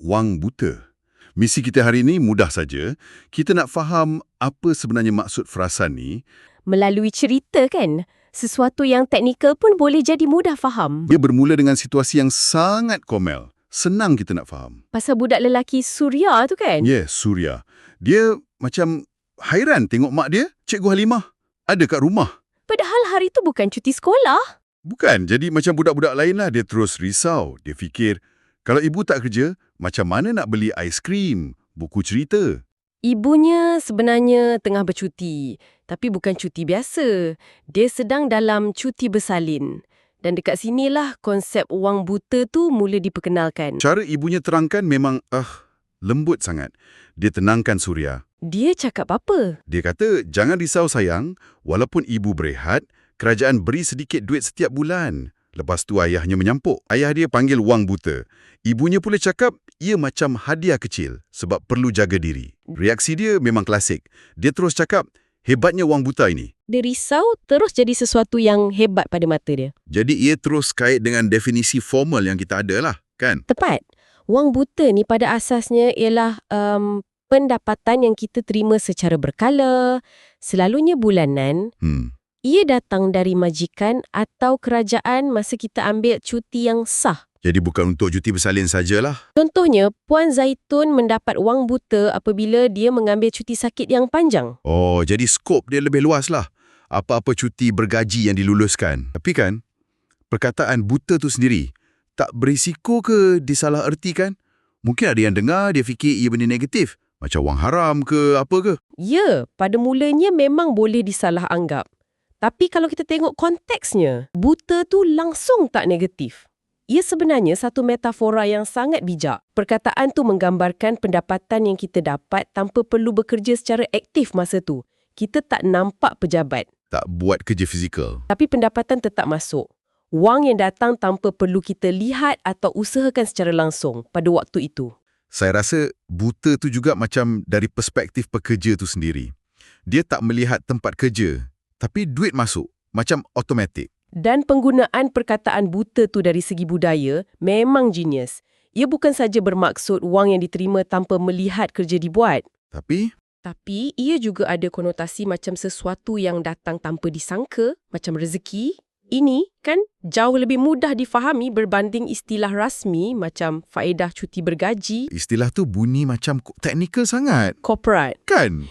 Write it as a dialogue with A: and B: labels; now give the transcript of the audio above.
A: wang buta. Misi kita hari ini mudah saja. Kita nak faham apa sebenarnya maksud frasan ni.
B: Melalui cerita kan, sesuatu yang teknikal pun boleh jadi mudah faham.
A: Dia bermula dengan situasi yang sangat komel. Senang kita nak faham.
B: Pasal budak lelaki Surya tu kan?
A: Ya, yeah, Surya. Dia macam hairan tengok mak dia, Cikgu Halimah, ada kat rumah.
B: Padahal hari tu bukan cuti sekolah.
A: Bukan, jadi macam budak-budak lain lah dia terus risau. Dia fikir, kalau ibu tak kerja, macam mana nak beli aiskrim, buku cerita?
B: Ibunya sebenarnya tengah bercuti, tapi bukan cuti biasa. Dia sedang dalam cuti bersalin. Dan dekat sinilah konsep wang buta tu mula diperkenalkan.
A: Cara ibunya terangkan memang, ah, lembut sangat. Dia tenangkan Surya.
B: Dia cakap apa?
A: Dia kata, jangan risau sayang, walaupun ibu berehat, kerajaan beri sedikit duit setiap bulan. Lepas tu ayahnya menyampuk. Ayah dia panggil wang buta. Ibunya pula cakap, ia macam hadiah kecil sebab perlu jaga diri. Reaksi dia memang klasik. Dia terus cakap, hebatnya wang buta ini.
B: Dia risau terus jadi sesuatu yang hebat pada mata dia.
A: Jadi ia terus kait dengan definisi formal yang kita ada lah, kan?
B: Tepat. Wang buta ni pada asasnya ialah um, pendapatan yang kita terima secara berkala, selalunya bulanan.
A: Hmm.
B: Ia datang dari majikan atau kerajaan masa kita ambil cuti yang sah.
A: Jadi bukan untuk cuti bersalin sajalah.
B: Contohnya, Puan Zaitun mendapat wang buta apabila dia mengambil cuti sakit yang panjang.
A: Oh, jadi skop dia lebih luas lah. Apa-apa cuti bergaji yang diluluskan. Tapi kan, perkataan buta tu sendiri, tak berisiko ke disalah ertikan? Mungkin ada yang dengar, dia fikir ia benda negatif. Macam wang haram ke apa ke?
B: Ya, pada mulanya memang boleh disalah anggap. Tapi kalau kita tengok konteksnya, buta tu langsung tak negatif. Ia sebenarnya satu metafora yang sangat bijak. Perkataan tu menggambarkan pendapatan yang kita dapat tanpa perlu bekerja secara aktif masa tu. Kita tak nampak pejabat,
A: Tak buat kerja fizikal.
B: tapi pendapatan tetap masuk. Wang yang datang tanpa perlu kita lihat atau usahakan secara langsung pada waktu itu.
A: Saya rasa buta tu juga macam dari perspektif pekerja tu sendiri. Dia tak melihat tempat kerja, tapi duit masuk, macam automatik.
B: Dan penggunaan perkataan buta tu dari segi budaya memang genius. Ia bukan saja bermaksud wang yang diterima tanpa melihat kerja dibuat.
A: Tapi,
B: Tapi ia juga ada konotasi macam sesuatu yang datang tanpa disangka, macam rezeki. Ini kan jauh lebih mudah difahami berbanding istilah rasmi macam faedah cuti bergaji,
A: istilah tu bunyi macam teknikal sangat.
B: corporate.
A: Kan?